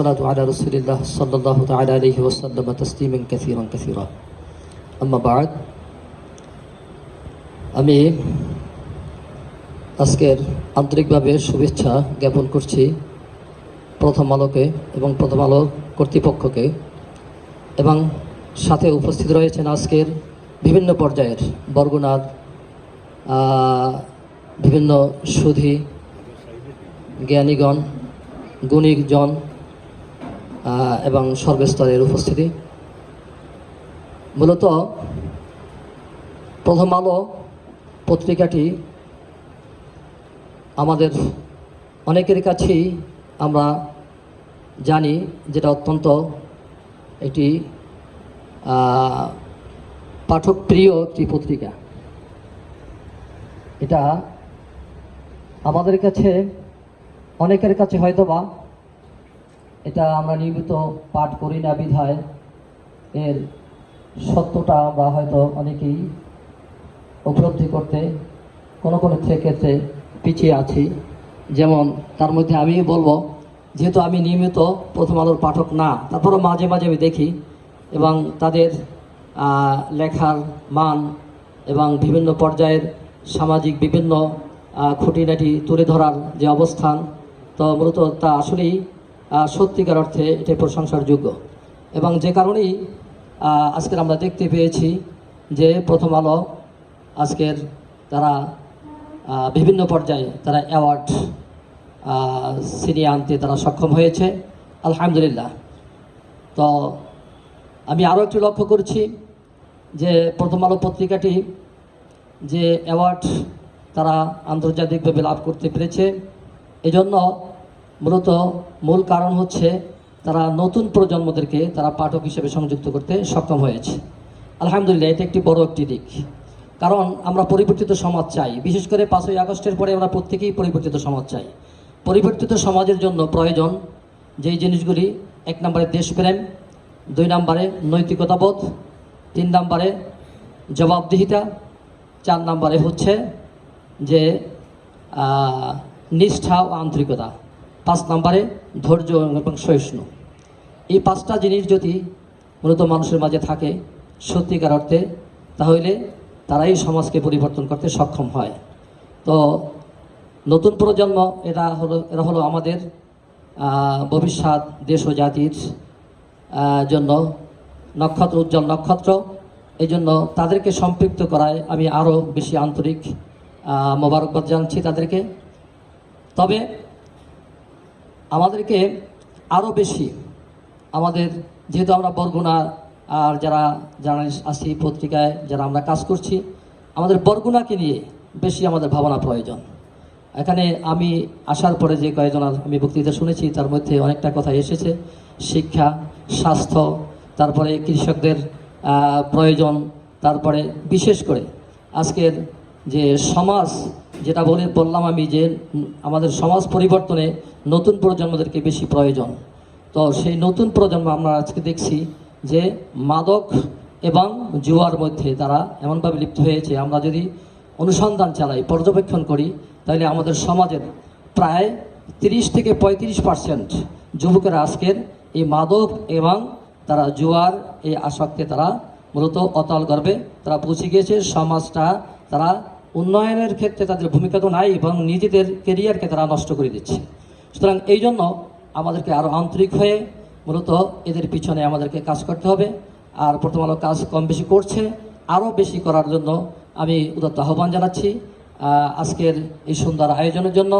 والصلاة على رسول الله صلى الله تعالى عليه وسلم تسليما كثيرا كثيرا أما بعد আমি আজকের আন্তরিকভাবে শুভেচ্ছা জ্ঞাপন করছি প্রথম আলোকে এবং প্রথম আলো কর্তৃপক্ষকে এবং সাথে উপস্থিত রয়েছেন আজকের বিভিন্ন পর্যায়ের বরগুনার আহ, বিভিন্ন সুধী জ্ঞানীগণ গুণীজন আহ, এবং সর্বস্তরের উপস্থিতি। মূলত প্রথম আলো পত্রিকাটি আমাদের অনেকের কাছেই আমরা জানি যেটা অত্যন্ত একটি পাঠকপ্রিয় একটি পত্রিকা। এটা আমাদের কাছে, অনেকের কাছে হয়তোবা এটা আমরা নিয়মিত পাঠ করি না বিধায়। এর সত্যটা আমরা হয়তো অনেকেই উপলব্ধি করতে কোনো কোনো ক্ষেত্রে পিছিয়ে আছি। যেমন তার মধ্যে আমি বলব, যেহেতু আমি নিয়মিত প্রথম আলোর পাঠক না, তারপরও মাঝে মাঝে আমি দেখি এবং তাদের লেখার মান এবং বিভিন্ন পর্যায়ের সামাজিক বিভিন্ন খুঁটিনাটি তুলে ধরার যে অবস্থান, তো মূলত তা আসলেই সত্যিকার অর্থে এটি প্রশংসার যোগ্য এবং যে কারণেই আজকের আমরা দেখতে পেয়েছি যে প্রথম আলো আজকের তারা বিভিন্ন পর্যায়ে তারা অ্যাওয়ার্ড সিনিয়ে আনতে তারা সক্ষম হয়েছে। আলহামদুলিল্লাহ। তো আমি আরও একটু লক্ষ্য করছি যে প্রথম আলো পত্রিকাটি যে অ্যাওয়ার্ড তারা আন্তর্জাতিকভাবে লাভ করতে পেরেছে, এজন্য মূলত মূল কারণ হচ্ছে তারা নতুন প্রজন্মদেরকে তারা পাঠক হিসেবে সংযুক্ত করতে সক্ষম হয়েছে। আলহামদুলিল্লাহ, এটা একটি বড় একটি দিক। কারণ আমরা পরিবর্তিত সমাজ চাই। বিশেষ করে পাঁচই আগস্টের পরে আমরা প্রত্যেকেই পরিবর্তিত সমাজ চাই। পরিবর্তিত সমাজের জন্য প্রয়োজন যেই জিনিসগুলি, এক নম্বরে দেশপ্রেম, দুই নম্বরে নৈতিকতাবোধ, তিন নম্বরে জবাবদিহিতা, চার নম্বরে হচ্ছে যে নিষ্ঠা ও আন্তরিকতা। পাঁচ নম্বরে ধৈর্য এবং সহিষ্ণু। এই পাঁচটা জিনিস যদি মূলত মানুষের মাঝে থাকে সত্যিকার অর্থে, তাহলে তারাই সমাজকে পরিবর্তন করতে সক্ষম হয়। তো নতুন প্রজন্ম এরা হলো এরা হলো আমাদের ভবিষ্যৎ, দেশ ও জাতির জন্য নক্ষত্র, উজ্জ্বল নক্ষত্র। এই জন্য তাদেরকে সম্পৃক্ত করায় আমি আরও বেশি আন্তরিক মোবারকবাদ জানাচ্ছি তাদেরকে। তবে আমাদেরকে আরও বেশি আমাদের, যেহেতু আমরা বরগুনা, আর যারা জার্নালিস্ট আছি পত্রিকায়, যারা আমরা কাজ করছি, আমাদের বরগুনাকে নিয়ে বেশি আমাদের ভাবনা প্রয়োজন। এখানে আমি আসার পরে যে কয়েকজন আমি বক্তৃতা শুনেছি, তার মধ্যে অনেকটা কথা এসেছে। শিক্ষা, স্বাস্থ্য, তারপরে কৃষকদের প্রয়োজন, তারপরে বিশেষ করে আজকের যে সমাজ যেটা বলে বললাম আমি যে আমাদের সমাজ পরিবর্তনে নতুন প্রজন্মদেরকে বেশি প্রয়োজন। তো সেই নতুন প্রজন্ম আমরা আজকে দেখছি যে মাদক এবং জুয়ার মধ্যে তারা এমনভাবে লিপ্ত হয়েছে। আমরা যদি অনুসন্ধান চালাই, পর্যবেক্ষণ করি, তাহলে আমাদের সমাজের প্রায় তিরিশ থেকে পঁয়ত্রিশ পার্সেন্ট যুবকেরা আজকের এই মাদক এবং তারা জুয়ার এই আসক্তে তারা মূলত অতল গর্বে তারা পৌঁছে গিয়েছে। সমাজটা তারা উন্নয়নের ক্ষেত্রে তাদের ভূমিকা তো নাই এবং নিজেদের কেরিয়ারকে তারা নষ্ট করে দিচ্ছে। সুতরাং এই জন্য আমাদেরকে আরও আন্তরিক হয়ে মূলত এদের পিছনে আমাদেরকে কাজ করতে হবে। আর প্রথম আলো কাজ কম বেশি করছে আরও বেশি করার জন্য আমি উদত্ত আহ্বান জানাচ্ছি। আজকের এই সুন্দর আয়োজনের জন্য